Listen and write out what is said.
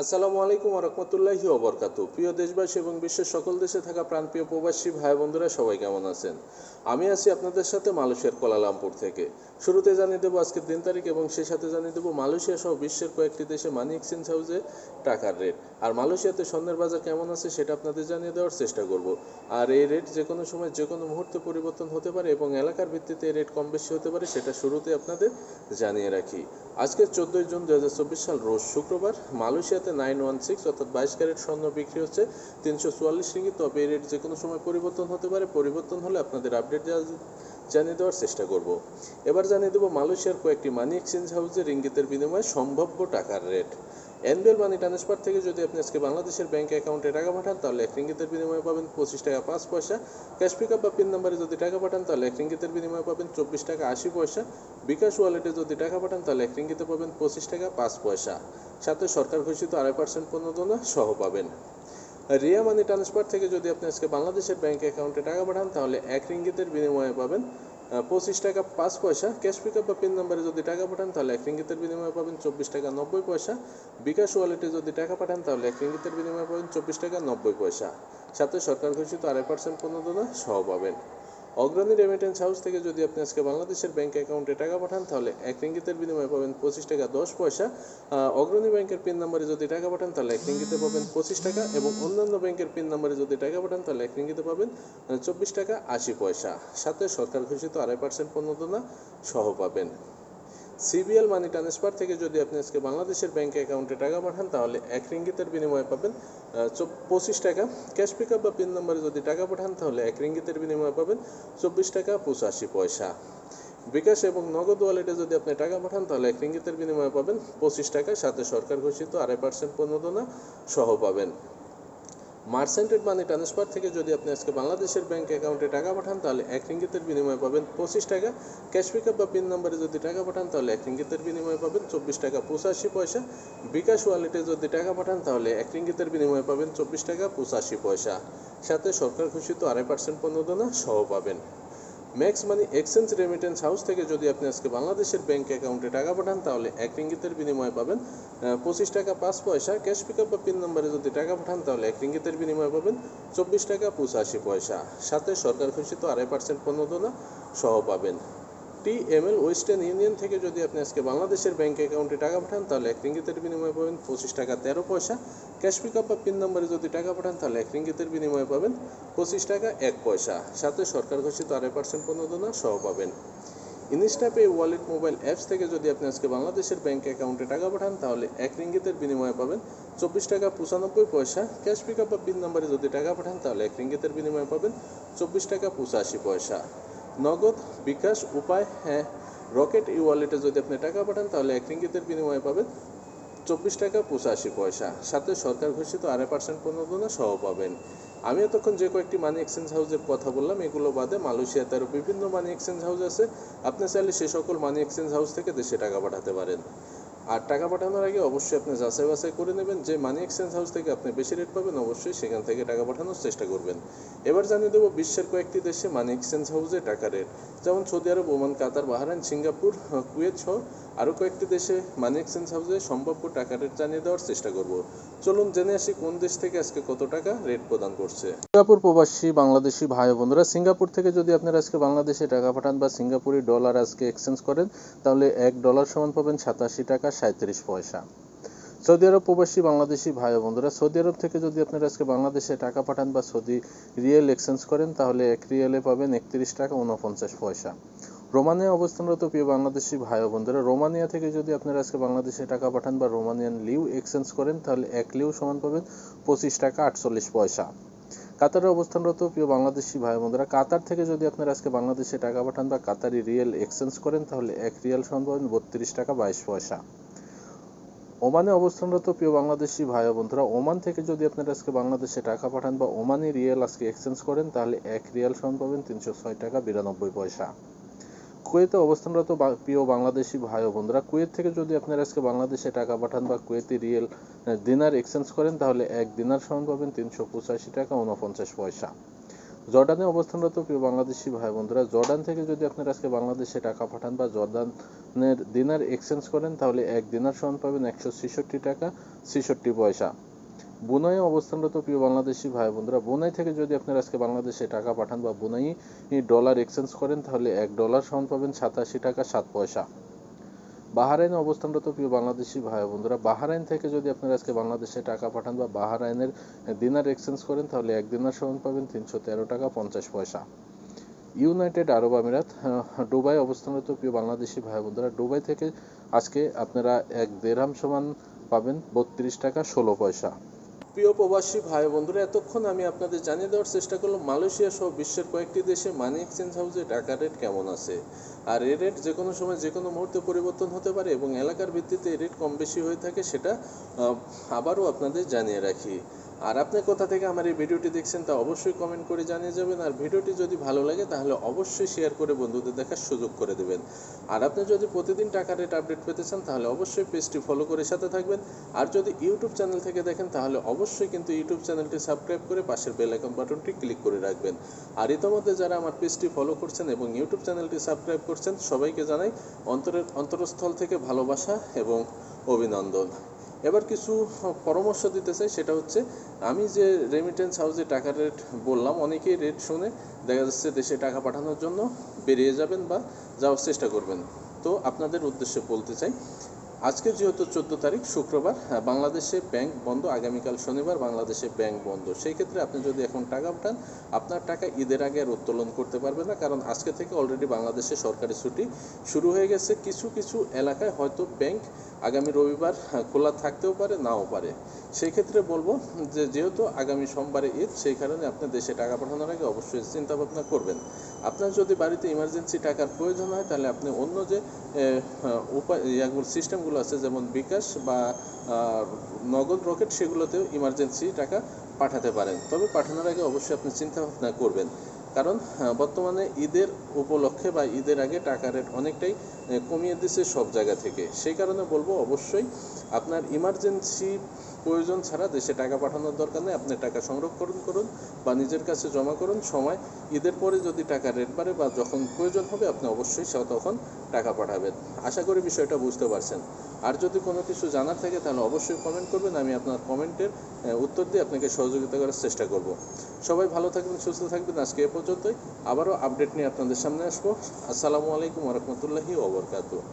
আসসালামু আলাইকুম রহমতুল্লাহি ওবরকাত প্রিয় দেশবাসী এবং বিশ্বের সকল দেশে থাকা প্রাণপ্রিয় প্রবাসী ভাই বন্ধুরা, সবাই কেমন আছেন? আমি আছি আপনাদের সাথে মালয়েশিয়ার কোলালামপুর থেকে। শুরুতে জানিয়ে দেবো আজকের দিন তারিখ এবং সেই সাথে জানিয়ে দেবো মালয়েশিয়া সহ বিশ্বের কয়েকটি দেশে মানি এক্সচেঞ্জ হাউসে টাকার রেট আর মালয়েশিয়াতে স্বর্ণের বাজার কেমন আছে সেটা আপনাদের জানিয়ে দেওয়ার চেষ্টা করব। আর এই রেট যে কোনো সময় যে কোনো মুহূর্তে পরিবর্তন হতে পারে এবং এলাকার ভিত্তিতে এই রেট কম বেশি হতে পারে সেটা শুরুতে আপনাদের জানিয়ে রাখি। আজকে চোদ্দোই জুন দু হাজার চব্বিশ সাল, রোজ শুক্রবার মালয়েশিয়াতে নাইন ওয়ান সিক্স অর্থাৎ বাইশ ক্যারেট স্বর্ণ বিক্রি হচ্ছে তিনশো চুয়াল্লিশ রিঙ্গিত। তবে এই রেট যে কোনো সময় পরিবর্তন হতে পারে, পরিবর্তন হলে আপনাদের আপডেট জানিয়ে দেওয়ার চেষ্টা করব। এবার জানিয়ে দেবো মালয়েশিয়ার কয়েকটি মানি এক্সচেঞ্জ হাউসে রিঙ্গিতের বিনিময়ে সম্ভাব্য টাকার রেট এনবিএল মানি ট্রান্সফার থেকে যদি আপনি আজকে বাংলাদেশের ব্যাংক অ্যাকাউন্টে টাকা পাঠান, তাহলে এক রিঙ্গিতের বিনিময়ে পাবেন পঁচিশ টাকা পাঁচ পয়সা। ক্যাশ পিকআপ বা পিন নাম্বারে যদি টাকা পাঠান, তাহলে এক রিঙ্গিতের বিনিময়ে পাবেন চব্বিশ টাকা আশি পয়সা। বিকাশ ওয়ালেটে যদি টাকা পাঠান, তাহলে এক রিঙ্গিতে পাবেন পঁচিশ টাকা পাঁচ পয়সা। সাথে সরকার ঘোষিত আড়াই পার্সেন্ট প্রণোদনা সহ পাবেন। রিয়া মানি ট্রান্সফার থেকে যদি আপনি আজকে বাংলাদেশের ব্যাংক অ্যাকাউন্টে টাকা পাঠান, তাহলে এক রিঙ্গিতের বিনিময়ে পাবেন পঁচিশ টাকা পাঁচ পয়সা। ক্যাশ পিকআপ বা পিন নাম্বারে যদি টাকা পাঠান, তাহলে এক রিঙ্গিতের বিনিময়ে পাবেন চব্বিশ টাকা নব্বই পয়সা। বিকাশ ওয়ালেটে যদি টাকা পাঠান, তাহলে এক রিঙ্গিতের বিনিময়ে পাবেন চব্বিশ টাকা নব্বই পয়সা। সাথে সরকার ঘোষিত আড়াই পার্সেন্ট প্রণোদনা সহ পাবেন। অগ্রণী রেমিটেন্স হাউস থেকে যদি আপনি আজকে বাংলাদেশের ব্যাংক অ্যাকাউন্টে টাকা পাঠান, তাহলে এক ইঙ্গিতের বিনিময়ে পাবেন পঁচিশ টাকা দশ পয়সা। অগ্রণী ব্যাংকের পিন নাম্বারে যদি টাকা পাঠান, তাহলে এক ইঙ্গিতে পাবেন পঁচিশ টাকা এবং অন্যান্য ব্যাংকের পিন নাম্বারে যদি টাকা পাঠান, তাহলে এক রিঙ্গিতে পাবেন চব্বিশ টাকা আশি পয়সা। সাথে সরকার ঘোষিত আড়াই পার্সেন্ট পণ্যদনা সহ পাবেন। সিবিএল মানি ট্রান্সফার থেকে যদি আপনি আজকে বাংলাদেশের ব্যাংক অ্যাকাউন্টে টাকা পাঠান, তাহলে এক রিঙ্গিতের বিনিময়ে পাবেন পঁচিশ টাকা। ক্যাশ পিকআপ বা পিন নম্বরে যদি টাকা পাঠান, তাহলে এক রিঙ্গিতের বিনিময়ে পাবেন চব্বিশ টাকা পঁচাশি পয়সা। বিকাশ এবং নগদ ওয়ালেটে যদি আপনি টাকা পাঠান, তাহলে এক রিঙ্গিতের বিনিময়ে পাবেন পঁচিশ টাকা। সাথে সরকার ঘোষিত আড়াই পার্সেন্ট প্রণোদনা সহ পাবেন। মার্সেন্টেড মানি ট্রান্সফার থেকে যদি আপনি আজকে বাংলাদেশের ব্যাঙ্ক অ্যাকাউন্টে টাকা পাঠান, তাহলে এক রিঙ্গিতের বিনিময়ে পাবেন পঁচিশ টাকা। ক্যাশ পিকআপ বা পিন নাম্বারে যদি টাকা পাঠান, তাহলে এক রিঙ্গিতের বিনিময়ে পাবেন চব্বিশ টাকা পঁচাশি পয়সা। বিকাশ ওয়ালেটে যদি টাকা পাঠান, তাহলে এক রিঙ্গিতের বিনিময়ে পাবেন চব্বিশ টাকা পঁচাশি পয়সা। সাথে সরকার ঘোষিত আড়াই পার্সেন্ট পণ্যদনা সহ পাবেন। Max money exchange remittance house থেকে যদি আপনি আজকে বাংলাদেশের ব্যাংক অ্যাকাউন্টে টাকা পাঠান, তাহলে এক রিঙ্গিতের বিনিময়ে পাবেন পঁচিশ টাকা, পাঁচ পয়সা ক্যাশ পিক বা পিন নম্বরে যদি টাকা পাঠান, তাহলে এক রিঙ্গিতের বিনিময়ে পাবেন চব্বিশ টাকা, পঁচাশি পয়সা। সাথে সরকার ঘোষিত আড়াই পার্সেন্ট প্রণোদনা সহ পাবেন। T M L western union থেকে যদি আপনি আজকে বাংলাদেশের ব্যাঙ্ক অ্যাকাউন্টে টাকা পাঠান, তাহলে এক রিঙ্গিতের বিনিময়ে পাবেন পঁচিশ টাকা তেরো পয়সা। ক্যাশ পিকআপ বা পিন নাম্বারে যদি টাকা পাঠান, তাহলে এক রিঙ্গিতের বিনিময়ে পাবেন পঁচিশ টাকা এক পয়সা। সাথে সরকার ঘোষিত আড়াই পার্সেন্ট প্রণোদনা সহ পাবেন। ইনস্টাপে ওয়ালেট মোবাইল অ্যাপস থেকে যদি আপনি আজকে বাংলাদেশের ব্যাঙ্ক অ্যাকাউন্টে টাকা পাঠান, তাহলে এক রিঙ্গিতের বিনিময়ে পাবেন চব্বিশ টাকা পঁচানব্বই পয়সা। ক্যাশ পিকআপ বা পিন নাম্বারে যদি টাকা পাঠান, তাহলে এক রিঙ্গিতের বিনিময়ে পাবেন চব্বিশ টাকা পঁচাশি পয়সা। নগদ, বিকাশ, উপায় হ্যাঁ রকেট ই ওয়ালেটে যদি আপনি টাকা পাঠান, তাহলে এক রিঙ্গিতের বিনিময়ে পাবেন চব্বিশ টাকা পঁচাশি পয়সা। সাথে সরকার ঘোষিত আড়াই পার্সেন্ট প্রণোদনা সহ পাবেন। আমি এতক্ষণ যে কয়েকটি মানি এক্সচেঞ্জ হাউসের কথা বললাম, এগুলো বাদে মালয়েশিয়াতে আরও বিভিন্ন মানি এক্সচেঞ্জ হাউস আছে। আপনি চাইলে সে সকল মানি এক্সচেঞ্জ হাউস থেকে দেশে টাকা পাঠাতে পারেন। আর টাকা পাঠানোর আগে অবশ্যই আপনি যাচাই বাছাই করে নেবেন। যে মানি এক্সচেঞ্জ হাউস থেকে আপনি বেশি রেট পাবেন, অবশ্যই সেখান থেকে টাকা পাঠানোর চেষ্টা করবেন। এবার জানিয়ে দেবো বিশ্বের কয়েকটি দেশে মানি এক্সচেঞ্জ হাউসে টাকা রেট যেমন Saudi Arab, Oman, Qatar Bahrain Singapore, Kuwait সহ আরও কয়েকটি দেশে মানি এক্সচেঞ্জ হাউসে সম্ভাব্য টাকা রেট জানিয়ে দেওয়ার চেষ্টা করব। চলুন জেনে আসি কোন দেশ থেকে আজকে কত টাকা রেট প্রদান করছে। সিঙ্গাপুর প্রবাসী বাংলাদেশি ভাই বোনরা, সিঙ্গাপুর থেকে যদি আপনারা আজকে বাংলাদেশে টাকা পাঠান বা সিঙ্গাপুরি ডলার আজকে এক্সচেঞ্জ করেন, তাহলে এক ডলার সমান পাবেন সাতাশি টাকা সাঁত্রিশ পয়সা। সৌদি আরব প্রবাসী বাংলাদেশি ভাই বন্ধুরা সৌদি আরব থেকে যদি আপনারা আজকে বাংলাদেশে টাকা পাঠান বা সৌদি রিয়েল এক্সচেঞ্জ করেন, তাহলে এক রিয়েলে পাবেন একত্রিশ টাকা উনপঞ্চাশ পয়সা। রোমানিয়া অবস্থানরত প্রিয় বাংলাদেশি ভাই বন্ধুরা রোমানিয়া থেকে যদি আপনারা আজকে বাংলাদেশে টাকা পাঠান বা রোমানিয়ান লিউ এক্সচেঞ্জ করেন, তাহলে এক লিউ সমান পাবেন পঁচিশ টাকা আটচল্লিশ পয়সা। কাতারে অবস্থানরত প্রিয় বাংলাদেশি ভাই বন্ধুরা কাতার থেকে যদি আপনারা আজকে বাংলাদেশে টাকা পাঠান বা কাতারি রিয়েল এক্সচেঞ্জ করেন, তাহলে এক রিয়াল সমান পাবেন বত্রিশ টাকা বাইশ পয়সা। ওমানে অবস্থানরত প্রিয় বাংলাদেশি ভাই বন্ধুরা ওমান থেকে যদি আপনারা আজকে বাংলাদেশে টাকা পাঠান বা ওমানি রিয়েল আজকে এক্সচেঞ্জ করেন, তাহলে এক রিয়াল সমান পাবেন তিনশো ছয় টাকা বিরানব্বই পয়সা। কুয়েতে অবস্থানরত প্রিয় বাংলাদেশি ভাই ও বন্ধুরা কুয়েত থেকে যদি আপনারা আজকে বাংলাদেশে টাকা পাঠান বা কুয়েতি রিয়েল দিনার এক্সচেঞ্জ করেন, তাহলে এক দিনার সমান পাবেন তিনশো পঁচাশি টাকা উনপঞ্চাশ পয়সা। জর্ডানে অবস্থানরত প্রিয় বাংলাদেশি ভাই বন্ধুরা জর্ডান থেকে যদি আপনারা আজকে বাংলাদেশে টাকা পাঠান বা জর্ডানের দিনার এক্সচেঞ্জ করেন, তাহলে এক দিনার সমান পাবেন একশো ছেষট্টি টাকা ছেষট্টি পয়সা। বুনাই অবস্থানরত প্রিয় বাংলাদেশি ভাই বন্ধুরা বুনাই থেকে যদি আপনারা আজকে বাংলাদেশে টাকা পাঠান বা বুনাই ডলার এক্সচেঞ্জ করেন তাহলে এক ডলার সমান পাবেন সাতাশি টাকা সাত পয়সা। বাহারাইনে অবস্থানরত প্রিয় বাংলাদেশি ভাই বন্ধুরা বাহারাইন থেকে যদি আপনারা আজকে বাংলাদেশে টাকা পাঠান বা বাহারাইনের দিনার এক্সচেঞ্জ করেন তাহলে এক দিনার সমান পাবেন তিনশো তেরো টাকা পঞ্চাশ পয়সা। ইউনাইটেড আরব আমিরাত আহ, দুবাই অবস্থানরত প্রিয় বাংলাদেশি ভাই বন্ধুরা দুবাই থেকে আজকে আপনারা এক দেড়হাম সমান পাবেন বত্রিশ টাকা ষোলো পয়সা। প্রিয় প্রবাসী ভাই বন্ধুরা, এতক্ষণ আমি আপনাদের জানিয়ে দেওয়ার চেষ্টা করলাম মালয়েশিয়া সহ বিশ্বের কয়েকটি দেশে মানি এক্সচেঞ্জ হাউসে টাকা রেট কেমন আছে। আর এ রেট যে কোনো সময় যে কোনো মুহূর্তে পরিবর্তন হতে পারে এবং এলাকার ভিত্তিতে এই রেট কম বেশি হয়ে থাকে সেটা আবারও আপনাদের জানিয়ে রাখি। আর আপনি কোথা থেকে আমার এই ভিডিওটি দেখছেন তা অবশ্যই কমেন্ট করে জানিয়ে যাবেন। আর ভিডিওটি যদি ভালো লাগে তাহলে অবশ্যই শেয়ার করে বন্ধুদের দেখার সুযোগ করে দেবেন। আর আপনি যদি প্রতিদিন টাকা রেট আপডেট পেতে চান তাহলে অবশ্যই পেজটি ফলো করে সাথে থাকবেন। আর যদি ইউটিউব চ্যানেল থেকে দেখেন তাহলে অবশ্যই কিন্তু ইউটিউব চ্যানেলটি সাবস্ক্রাইব করে পাশের বেল আইকন বাটনটি ক্লিক করে রাখবেন। আর ইতোমধ্যে যারা আমার পেজটি ফলো করছেন এবং ইউটিউব চ্যানেলটি সাবস্ক্রাইব করছেন, সবাইকে জানাই অন্তরের অন্তরস্থল থেকে ভালোবাসা এবং অভিনন্দন। এবার কিছু পরামর্শ দিতে চাই, সেটা হচ্ছে, আমি যে রেমিটেন্স হাউসে টাকার রেট বললাম, অনেকেই রেট শুনে দেখা যাচ্ছে দেশে টাকা পাঠানোর জন্য বেরিয়ে যাবেন বা যাওয়ার চেষ্টা করবেন। তো আপনাদের উদ্দেশ্যে বলতে চাই আজকে যেহেতু চোদ্দ তারিখ শুক্রবার হ্যাঁ, বাংলাদেশে ব্যাংক বন্ধ আগামীকাল শনিবার বাংলাদেশে ব্যাংক বন্ধ। সেই ক্ষেত্রে আপনি যদি এখন টাকা পাঠান আপনার টাকা ঈদের আগে আর উত্তোলন করতে পারবে না কারণ আজকে থেকে অলরেডি বাংলাদেশে সরকারি ছুটি শুরু হয়ে গেছে। কিছু কিছু এলাকায় হয়তো ব্যাংক আগামী রবিবার খোলা থাকতেও পারে, নাও পারে। সেই ক্ষেত্রে বলব যে, যেহেতু আগামী সোমবারে ঈদ, সেই কারণে আপনি দেশে টাকা পাঠানোর আগে অবশ্যই চিন্তা ভাবনা করবেন। আপনার যদি বাড়িতে ইমার্জেন্সি টাকার প্রয়োজন হয়, তাহলে আপনি অন্য যে উপায়, ইয়াগুলো সিস্টেমগুলো আছে, যেমন বিকাশ বা নগদ রকেট, সেগুলোতেও ইমার্জেন্সি টাকা পাঠাতে পারেন। তবে পাঠানোর আগে অবশ্যই আপনি চিন্তা ভাবনা করবেন। কারণ বর্তমানে ঈদের উপলক্ষে বা ঈদের আগে টাকা রেট অনেকটাই কমিয়ে দিচ্ছে সব জায়গা থেকে। সেই কারণে বলব অবশ্যই আপনার ইমার্জেন্সি প্রয়োজন ছাড়া দেশে টাকা পাঠানোর দরকার নেই। আপনি টাকা সংরক্ষণ করুন বা নিজের কাছে জমা করুন। সময়, ঈদের পরে যদি টাকা রেট বাড়ে বা যখন প্রয়োজন হবে, আপনি অবশ্যই সে তখন টাকা পাঠাবেন। আশা করি বিষয়টা বুঝতে পারছেন। আর যদি কোনো কিছু জানার থাকে, তাহলে অবশ্যই কমেন্ট করবেন। আমি আপনার কমেন্টের উত্তর দিয়ে আপনাকে সহযোগিতা করার চেষ্টা করব। সবাই ভালো থাকবেন, সুস্থ থাকবেন। আজকে এ পর্যন্তই। আবারও আপডেট নিয়ে আপনাদের সামনে আসব। আসসালামু আলাইকুম রহমতুল্লাহি wabarakatuh.